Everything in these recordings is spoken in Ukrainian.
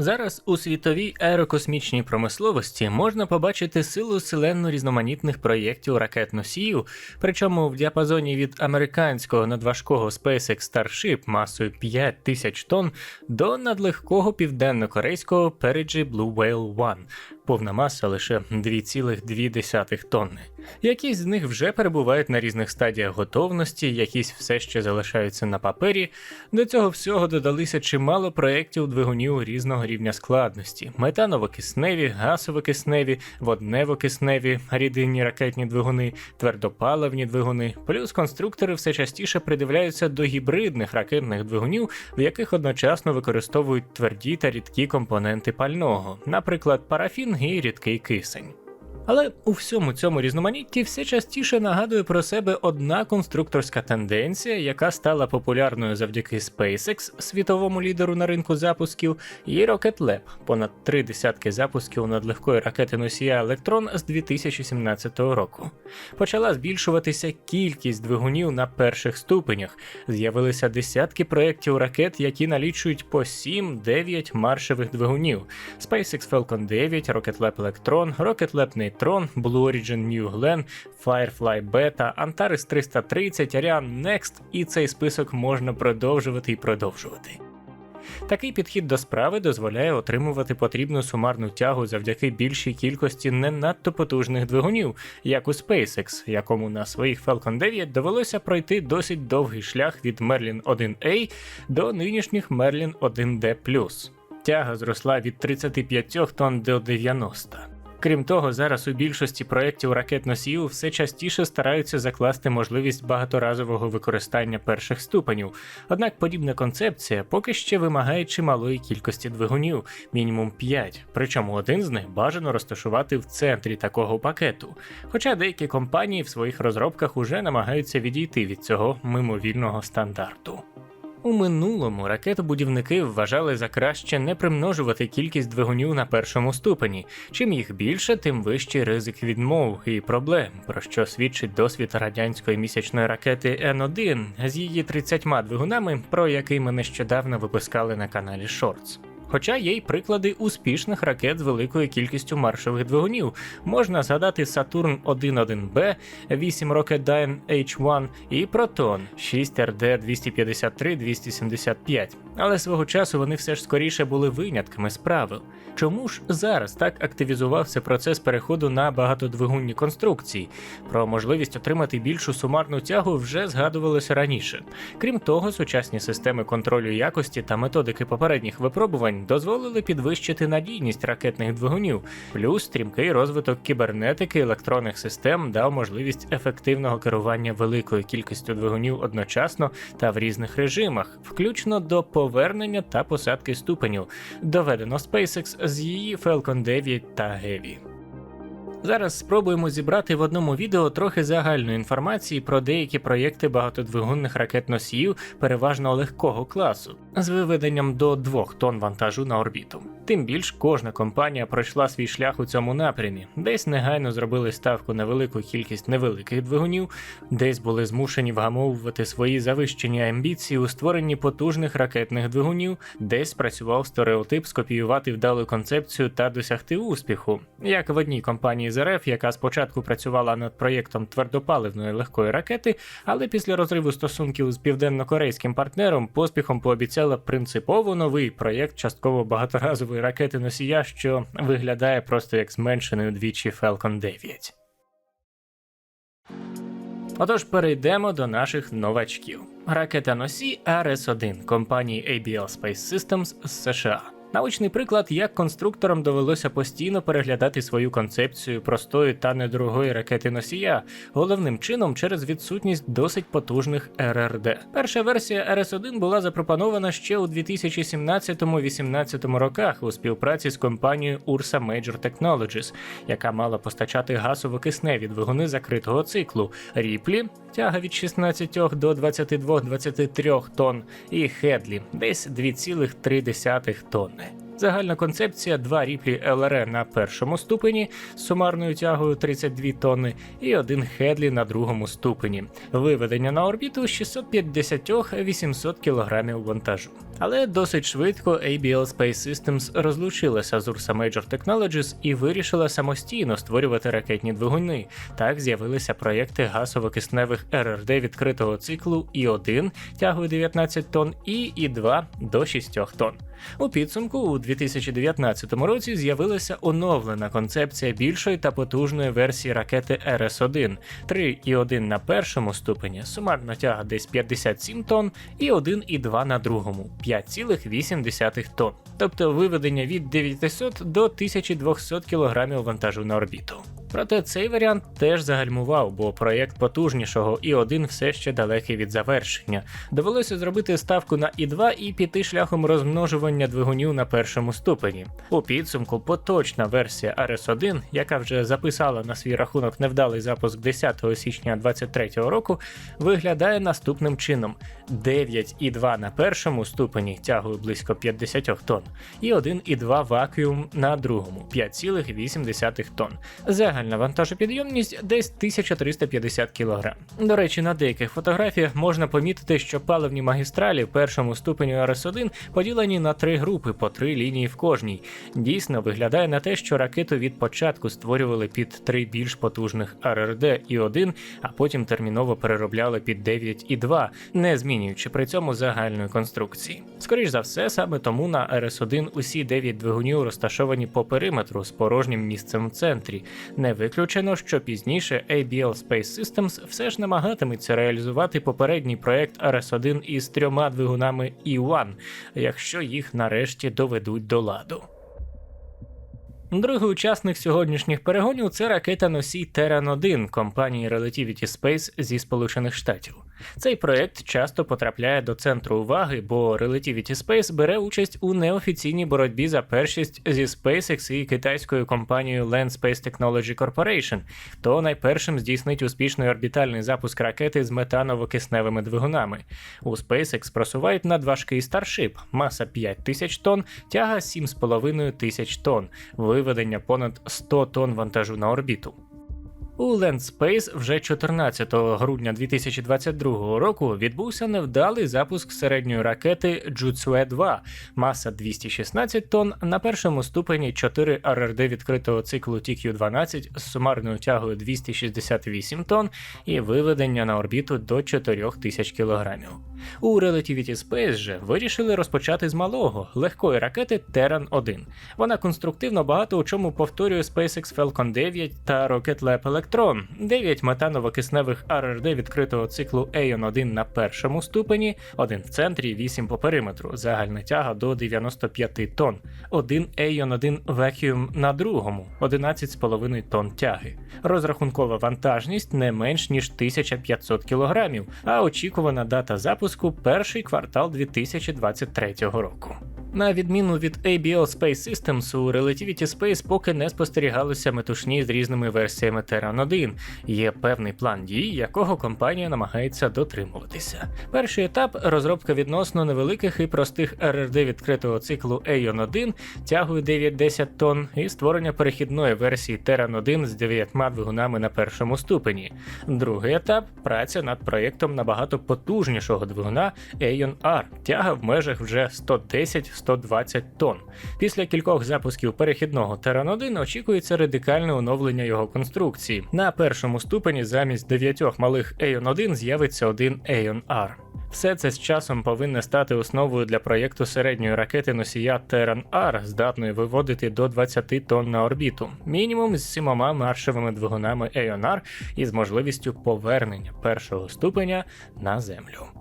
Зараз у світовій аерокосмічній промисловості можна побачити силу селенно різноманітних проєктів ракет-носіїв, причому в діапазоні від американського надважкого SpaceX Starship масою 5 тисяч тонн до надлегкого південно-корейського Peregrine Blue Whale 1, повна маса лише 2,2 тонни. Якісь з них вже перебувають на різних стадіях готовності, якісь все ще залишаються на папері. До цього всього додалися чимало проєктів двигунів різного рівня складності: метаново-кисневі, газово-кисневі, воднево-кисневі, рідинні ракетні двигуни, твердопаливні двигуни. Плюс конструктори все частіше придивляються до гібридних ракетних двигунів, в яких одночасно використовують тверді та рідкі компоненти пального, наприклад, парафін і рідкий кисень. Але у всьому цьому різноманітті все частіше нагадує про себе одна конструкторська тенденція, яка стала популярною завдяки SpaceX, світовому лідеру на ринку запусків, і Rocket Lab, понад три десятки запусків надлегкої ракети носія Електрон з 2017 року. Почала збільшуватися кількість двигунів на перших ступенях. З'явилися десятки проєктів ракет, які налічують по 7-9 маршевих двигунів: SpaceX Falcon 9, Rocket Lab Electron, Rocket Lab Neutron, Blue Origin New Glenn, Firefly Beta, Antares 330, Ariane Next, і цей список можна продовжувати і продовжувати. Такий підхід до справи дозволяє отримувати потрібну сумарну тягу завдяки більшій кількості не надто потужних двигунів, як у SpaceX, якому на своїх Falcon 9 довелося пройти досить довгий шлях від Merlin 1A до нинішніх Merlin 1D+. Тяга зросла від 35 тонн до 90. Крім того, зараз у більшості проєктів ракет-носіїв все частіше стараються закласти можливість багаторазового використання перших ступенів. Однак подібна концепція поки ще вимагає чималої кількості двигунів, мінімум 5, причому один з них бажано розташувати в центрі такого пакету. Хоча деякі компанії в своїх розробках уже намагаються відійти від цього мимовільного стандарту. У минулому ракетобудівники вважали за краще не примножувати кількість двигунів на першому ступені. Чим їх більше, тим вищий ризик відмов і проблем, про що свідчить досвід радянської місячної ракети Н1 з її 30 двигунами, про який ми нещодавно випускали на каналі Shorts. Хоча є й приклади успішних ракет з великою кількістю маршових двигунів. Можна згадати Сатурн 11 b 8 Rocketdyne H1 і Proton 6 RD 253 275 але свого часу вони все ж скоріше були винятками з правил. Чому ж зараз так активізувався процес переходу на багатодвигунні конструкції? Про можливість отримати більшу сумарну тягу вже згадувалося раніше. Крім того, сучасні системи контролю якості та методики попередніх випробувань дозволили підвищити надійність ракетних двигунів, плюс стрімкий розвиток кібернетики електронних систем дав можливість ефективного керування великою кількістю двигунів одночасно та в різних режимах, включно до повернення та посадки ступенів, доведено SpaceX з її Falcon 9 та Heavy. Зараз спробуємо зібрати в одному відео трохи загальної інформації про деякі проєкти багатодвигунних ракет-носіїв, переважно легкого класу, з виведенням до 2 тонн вантажу на орбіту. Тим більш кожна компанія пройшла свій шлях у цьому напрямі, десь негайно зробили ставку на велику кількість невеликих двигунів, десь були змушені вгамовувати свої завищені амбіції у створенні потужних ракетних двигунів, десь працював стереотип скопіювати вдалу концепцію та досягти успіху, як в одній компанії з РФ, яка спочатку працювала над проєктом твердопаливної легкої ракети, але після розриву стосунків з південно-корейським партнером поспіхом пообіцяла принципово новий проєкт частково багаторазової ракети носія, що виглядає просто як зменшений удвічі Falcon 9. Отож, перейдемо до наших новачків. Ракета носій RS-1 компанії ABL Space Systems з США. Научний приклад, як конструкторам довелося постійно переглядати свою концепцію простої та недорогої ракети носія, головним чином через відсутність досить потужних РРД. Перша версія РС-1 була запропонована ще у 2017-18 роках у співпраці з компанією Ursa Major Technologies, яка мала постачати газово-кисневі двигуни закритого циклу Ріплі, тяга від 16 до 22-23 тонн, і Хедлі десь 2,3 тонни. Загальна концепція два ріплі ЛР на першому ступені з сумарною тягою 32 тонни і один Хедлі на другому ступені. Виведення на орбіту 650-800 кг вантажу. Але досить швидко ABL Space Systems розлучилася з Ursa Major Technologies і вирішила самостійно створювати ракетні двигуни. Так з'явилися проєкти газово-кисневих РРД відкритого циклу І1 тягою 19 тонн і І2 до 6 тонн. У підсумку у 2019 році з'явилася оновлена концепція більшої та потужної версії ракети РС-1, 3 і 1 на першому ступені, сумарна тяга десь 57 тонн, і 1 і 2 на другому 5,8 тонн, тобто виведення від 900 до 1200 кг вантажу на орбіту. Проте цей варіант теж загальмував, бо проєкт потужнішого І1 все ще далекий від завершення. Довелося зробити ставку на І2 і піти шляхом розмножування двигунів на першому ступені. У підсумку поточна версія RS1, яка вже записала на свій рахунок невдалий запуск 10 січня 2023 року, виглядає наступним чином: 9 і 2 на першому ступені тягою близько 50 тонн, і 1 і 2 вакуум на другому 5,8 тонн. Загальна вантажопідйомність десь 1350 кг. До речі, на деяких фотографіях можна помітити, що паливні магістралі першому ступені РС-1 поділені на три групи по три лінії в кожній. Дійсно виглядає на те, що ракету від початку створювали під три більш потужних РРД і 1 а потім терміново переробляли під 9 і 2, не змінюючи при цьому загальної конструкції. Скоріш за все, саме тому на РС-1 усі 9 двигунів розташовані по периметру з порожнім місцем в центрі. Не виключено, що пізніше ABL Space Systems все ж намагатиметься реалізувати попередній проект RS-1 із трьома двигунами E1, якщо їх нарешті доведуть до ладу. Другий учасник сьогоднішніх перегонів це ракета носій Terran 1 компанії Relativity Space зі Сполучених Штатів. Цей проект часто потрапляє до центру уваги, бо Relativity Space бере участь у неофіційній боротьбі за першість зі SpaceX і китайською компанією Land Space Technology Corporation, хто найпершим здійснить успішний орбітальний запуск ракети з метаново-кисневими двигунами. У SpaceX просувають надважкий Starship, маса 5 тисяч тонн, тяга 7,5 тисяч тонн, виведення понад 100 тонн вантажу на орбіту. У Landspace вже 14 грудня 2022 року відбувся невдалий запуск середньої ракети Jutsue 2, маса 216 тонн, на першому ступені 4 РРД відкритого циклу TQ-12 з сумарною тягою 268 тонн і виведення на орбіту до 4000 кг. У Relativity Space же вирішили розпочати з малого легкої ракети Terran 1. Вона конструктивно багато у чому повторює SpaceX Falcon 9 та Rocket Lab Electron, 9 метаново-кисневих РРД відкритого циклу Aeon 1 на першому ступені, один в центрі, 8 по периметру, загальна тяга до 95 тонн, один Aeon 1 Vacuum на другому, 11,5 тонн тяги. Розрахункова вантажність не менш ніж 1500 кг, а очікувана дата запуску перший квартал 2023 року. На відміну від ABL Space Systems, у Relativity Space поки не спостерігалося метушні з різними версіями Terran 1. Є певний план дій, якого компанія намагається дотримуватися. Перший етап розробка відносно невеликих і простих РРД відкритого циклу Aeon 1 тягою 9-10 тонн і створення перехідної версії Terran 1 з 9 двигунами на першому ступені. Другий етап праця над проєктом набагато потужнішого двигуна Aeon R, тяга в межах вже 110 120 тонн. Після кількох запусків перехідного Terran 1 очікується радикальне оновлення його конструкції. На першому ступені замість дев'ятьох малих Aeon 1 з'явиться один Aeon R. Все це з часом повинне стати основою для проєкту середньої ракети носія Terran R, здатної виводити до 20 тонн на орбіту, мінімум з сімома маршевими двигунами і з можливістю повернення першого ступеня на землю.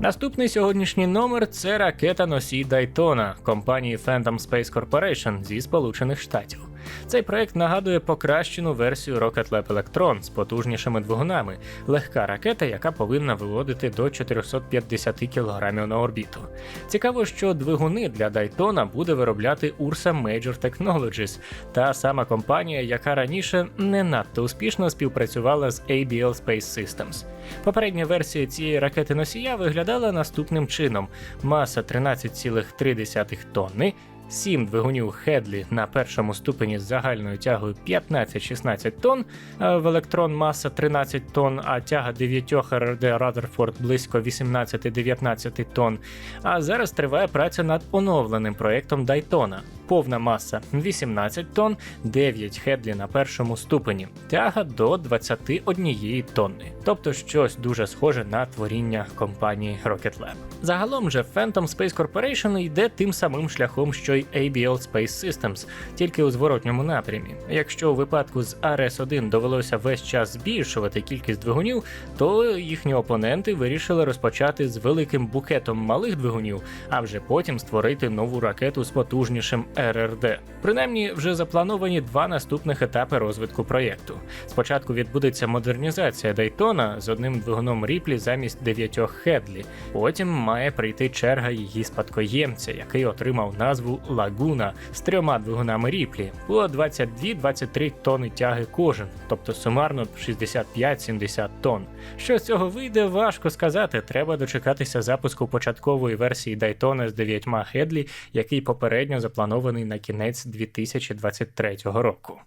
Наступний сьогоднішній номер це ракета носій Дайтона компанії Phantom Space Corporation зі Сполучених Штатів. Цей проект нагадує покращену версію Rocket Lab Electron з потужнішими двигунами, легка ракета, яка повинна виводити до 450 кг на орбіту. Цікаво, що двигуни для Дайтона буде виробляти Ursa Major Technologies, та сама компанія, яка раніше не надто успішно співпрацювала з ABL Space Systems. Попередня версія цієї ракети носія виглядала наступним чином: маса 13,3 тонни. 7 двигунів Хедлі на першому ступені з загальною тягою 15-16 тонн, в електрон маса 13 тонн, а тяга 9 РД Радерфорд близько 18-19 тонн. А зараз триває праця над оновленим проєктом Дайтона. Повна маса 18 тонн, 9 Хедлі на першому ступені, тяга до 21 тонни. Тобто щось дуже схоже на творіння компанії Rocket Lab. Загалом же Phantom Space Corporation йде тим самим шляхом, що й ABL Space Systems, тільки у зворотньому напрямі. Якщо у випадку з RS-1 довелося весь час збільшувати кількість двигунів, то їхні опоненти вирішили розпочати з великим букетом малих двигунів, а вже потім створити нову ракету з потужнішим РРД. Принаймні, вже заплановані два наступних етапи розвитку проєкту. Спочатку відбудеться модернізація Дайтона з одним двигуном Ріплі замість дев'ятьох Хедлі. Потім має прийти черга її спадкоємця, який отримав назву Лагуна з трьома двигунами Ріплі по 22-23 тонни тяги кожен, тобто сумарно 65-70 тонн. Що з цього вийде, важко сказати. Треба дочекатися запуску початкової версії Дайтона з дев'ятьма Хедлі, який попередньо запланований на кінець 2023 року.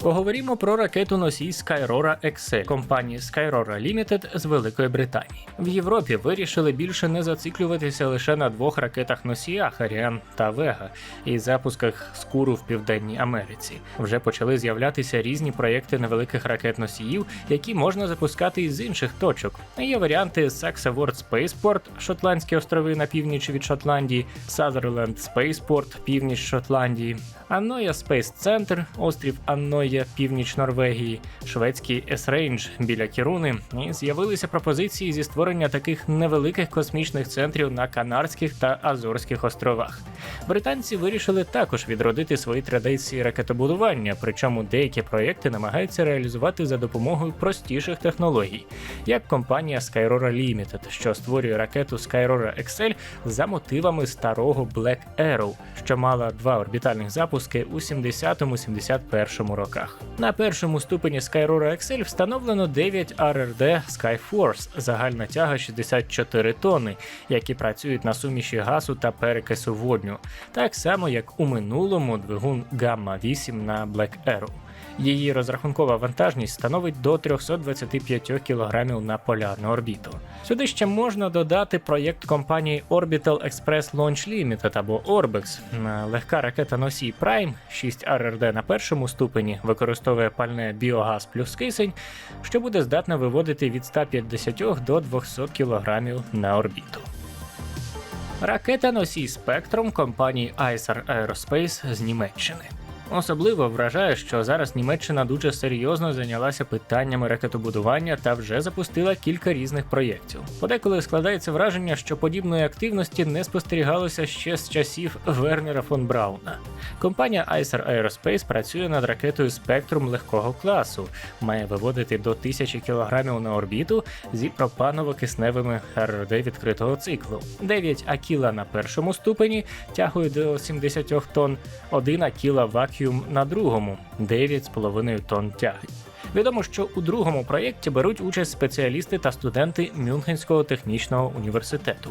Поговоримо про ракету носій Skyrora XE компанії Skyrora Limited з Великої Британії. В Європі вирішили більше не зациклюватися лише на двох ракетах носіях Ariane та Vega і запусках Скуру в Південній Америці. Вже почали з'являтися різні проєкти невеликих ракет носіїв, які можна запускати із інших точок. Є варіанти Saxa World Spaceport, Шотландські острови на північ від Шотландії, Sutherland Spaceport, північ Шотландії, Анноя Space Center, острів Анноя, північ Норвегії, шведський S-Range біля Кіруни, і з'явилися пропозиції зі створення таких невеликих космічних центрів на Канарських та Азорських островах. Британці вирішили також відродити свої традиції ракетобудування, причому деякі проєкти намагаються реалізувати за допомогою простіших технологій, як компанія Skyrora Limited, що створює ракету Skyrora XL за мотивами старого Black Arrow, що мала два орбітальних запуски у 70-71 роках. На першому ступені Skyrora XL встановлено 9 RRD Skyforce, загальна тяга 64 тонни, які працюють на суміші газу та перекису водню, так само як у минулому двигун Gamma 8 на Black Arrow. Її розрахункова вантажність становить до 325 кг на полярну орбіту. Сюди ще можна додати проєкт компанії Orbital Express Launch Limited або Orbex. Легка ракета носій Prime 6 RRD на першому ступені використовує пальне біогаз плюс кисень, що буде здатна виводити від 150 до 200 кг на орбіту. Ракета носій Spectrum компанії Acer Aerospace з Німеччини. Особливо вражає, що зараз Німеччина дуже серйозно зайнялася питаннями ракетобудування та вже запустила кілька різних проєктів. Подеколи складається враження, що подібної активності не спостерігалося ще з часів Вернера фон Брауна. Компанія Acer Aerospace працює над ракетою Spectrum легкого класу, має виводити до 1000 кг на орбіту зі пропаново-кисневими РРД відкритого циклу. 9 Акіла на першому ступені тягою до 70 тонн, 1 Акіла Вакюум на другому 9,5 тонн тяги. Відомо, що у другому проєкті беруть участь спеціалісти та студенти Мюнхенського технічного університету.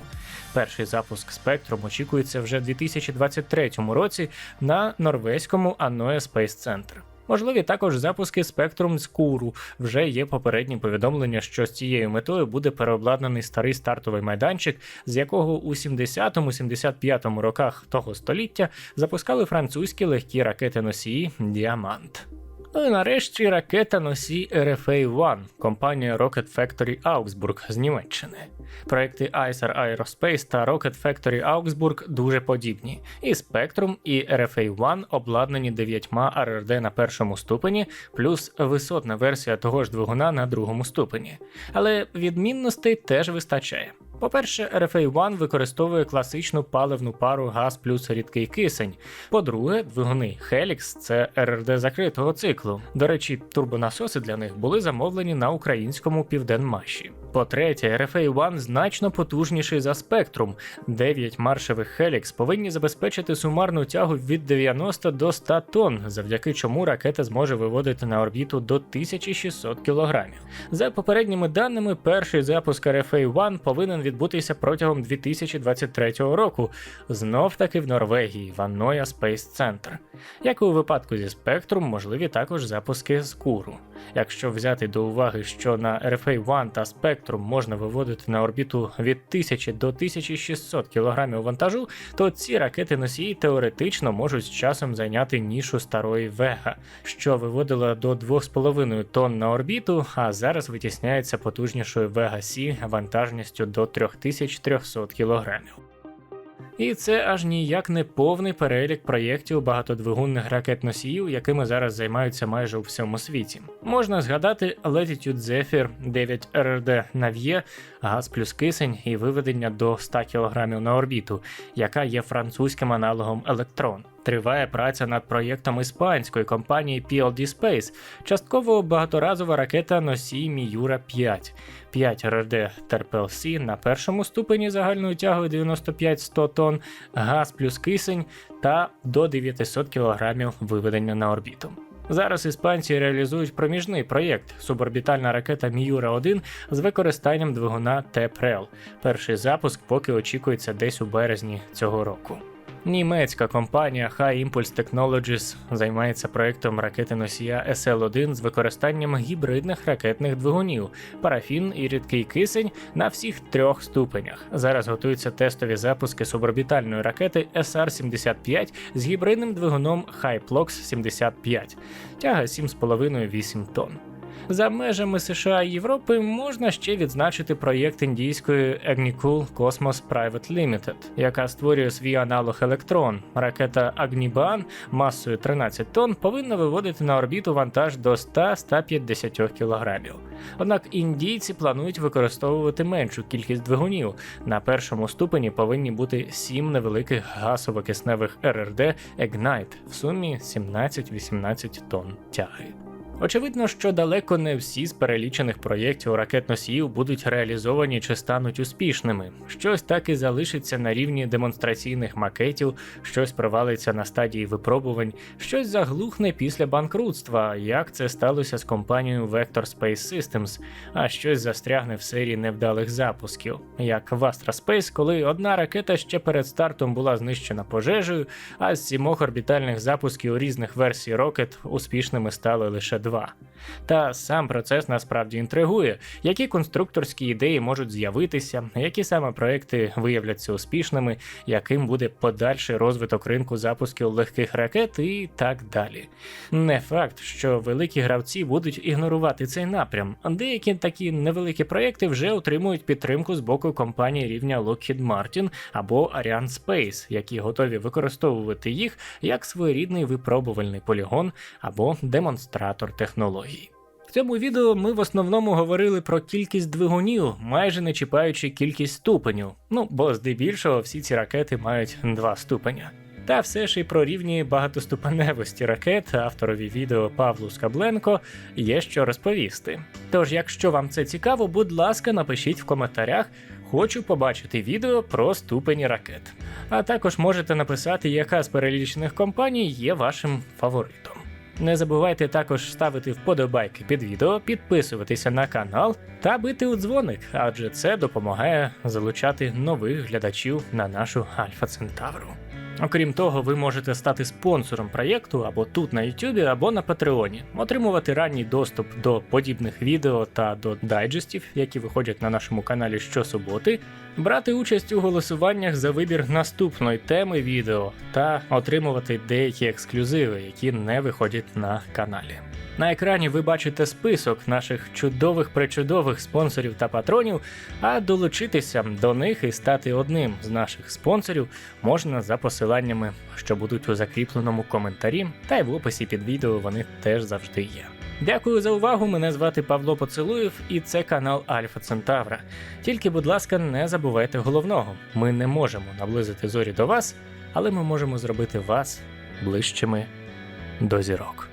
Перший запуск спектром очікується вже в 2023 році на норвезькому Аноя Space Center. Можливі також запуски Spectrum з Куру. Вже є попередні повідомлення, що з цією метою буде переобладнаний старий стартовий майданчик, з якого у 70-75 роках того століття запускали французькі легкі ракети носії Діамант. Ну і нарешті ракета носій RFA-1 компанія Rocket Factory Augsburg з Німеччини. Проекти Acer Aerospace та Rocket Factory Augsburg дуже подібні. І Spectrum, і RFA-1 обладнані 9 RRD на першому ступені, плюс висотна версія того ж двигуна на другому ступені. Але відмінностей теж вистачає. По-перше, RFA-1 використовує класичну паливну пару газ плюс рідкий кисень. По-друге, двигуни Helix – це РРД закритого циклу. До речі, турбонасоси для них були замовлені на українському південмаші. По-третє, RFA-1 значно потужніший за Spectrum. 9 маршевих Helix повинні забезпечити сумарну тягу від 90 до 100 тонн, завдяки чому ракета зможе виводити на орбіту до 1600 кг. За попередніми даними, перший запуск RFA-1 повинен відбутися протягом 2023 року, знов таки в Норвегії, Ванноя Space Center. Як і у випадку зі Spectrum, можливі також запуски з Куру. Якщо взяти до уваги, що на RFA-1 та Spectrum можна виводити на орбіту від 1000 до 1600 кг вантажу, то ці ракети носії теоретично можуть з часом зайняти нішу старої Вега, що виводила до 2,5 тонн на орбіту, а зараз витісняється потужнішою Вега Сі вантажністю до 3300 кг. І це аж ніяк не повний перелік проєктів багатодвигунних ракет-носіїв, якими зараз займаються майже у всьому світі. Можна згадати Latitude Zephyr 9 RRD Navier, газ плюс кисень і виведення до 100 кг на орбіту, яка є французьким аналогом Electron. Триває праця над проєктом іспанської компанії PLD Space, частково багаторазова ракета носій Міюра 5, 5 РД Терпел Сі на першому ступені загальною тягою 95-100 тонн, газ плюс кисень та до 900 кг виведення на орбіту. Зараз іспанці реалізують проміжний проєкт суборбітальна ракета Міюра 1 з використанням двигуна ТЕПРЕЛ. Перший запуск поки очікується десь у березні цього року. Німецька компанія High Impulse Technologies займається проектом ракети носія SL-1 з використанням гібридних ракетних двигунів, парафін і рідкий кисень на всіх трьох ступенях. Зараз готуються тестові запуски суборбітальної ракети SR-75 з гібридним двигуном Hyplox 75, тяга 7,5-8 тонн. За межами США і Європи можна ще відзначити проєкт індійської Agnikul Cosmos Private Limited, яка створює свій аналог Electron. Ракета Agniban масою 13 тонн повинна виводити на орбіту вантаж до 100-150 кг. Однак індійці планують використовувати меншу кількість двигунів. На першому ступені повинні бути 7 невеликих газово-кисневих РРД Ignite в сумі 17-18 тонн тяги. Очевидно, що далеко не всі з перелічених проєктів ракет-носіїв будуть реалізовані чи стануть успішними. Щось так і залишиться на рівні демонстраційних макетів, щось провалиться на стадії випробувань, щось заглухне після банкрутства, як це сталося з компанією Vector Space Systems, а щось застрягне в серії невдалих запусків, як в Astra Space, коли одна ракета ще перед стартом була знищена пожежею, а з сімох орбітальних запусків різних версій Rocket успішними стали лише два. 2. Та сам процес насправді інтригує, які конструкторські ідеї можуть з'явитися, які саме проекти виявляться успішними, яким буде подальший розвиток ринку запусків легких ракет і так далі. Не факт, що великі гравці будуть ігнорувати цей напрям. Деякі такі невеликі проекти вже отримують підтримку з боку компаній рівня Lockheed Martin або Ariane Space, які готові використовувати їх як своєрідний випробувальний полігон або демонстратор технологій. В цьому відео ми в основному говорили про кількість двигунів, майже не чіпаючи кількість ступенів. Ну бо здебільшого всі ці ракети мають два ступеня. Та все ж і про рівні багатоступеневості ракет авторові відео Павлу Скабленко є що розповісти. Тож, якщо вам це цікаво, будь ласка, напишіть в коментарях. Хочу побачити відео про ступені ракет. А також можете написати, яка з перелічених компаній є вашим фаворитом. Не забувайте також ставити вподобайки під відео, підписуватися на канал та бити у дзвоник, адже це допомагає залучати нових глядачів на нашу Альфа Центавру. Окрім того, ви можете стати спонсором проєкту або тут на YouTube, або на Патреоні, отримувати ранній доступ до подібних відео та до дайджестів, які виходять на нашому каналі щосуботи, брати участь у голосуваннях за вибір наступної теми відео та отримувати деякі ексклюзиви, які не виходять на каналі. На екрані ви бачите список наших чудових причудових спонсорів та патронів, а долучитися до них і стати одним з наших спонсорів можна за посиланнями, що будуть у закріпленому коментарі, та й в описі під відео вони теж завжди є. Дякую за увагу. Мене звати Павло Поцелуєв, і це канал Альфа Центавра. Тільки, будь ласка, не забувайте головного: ми не можемо наблизити зорі до вас, але ми можемо зробити вас ближчими до зірок.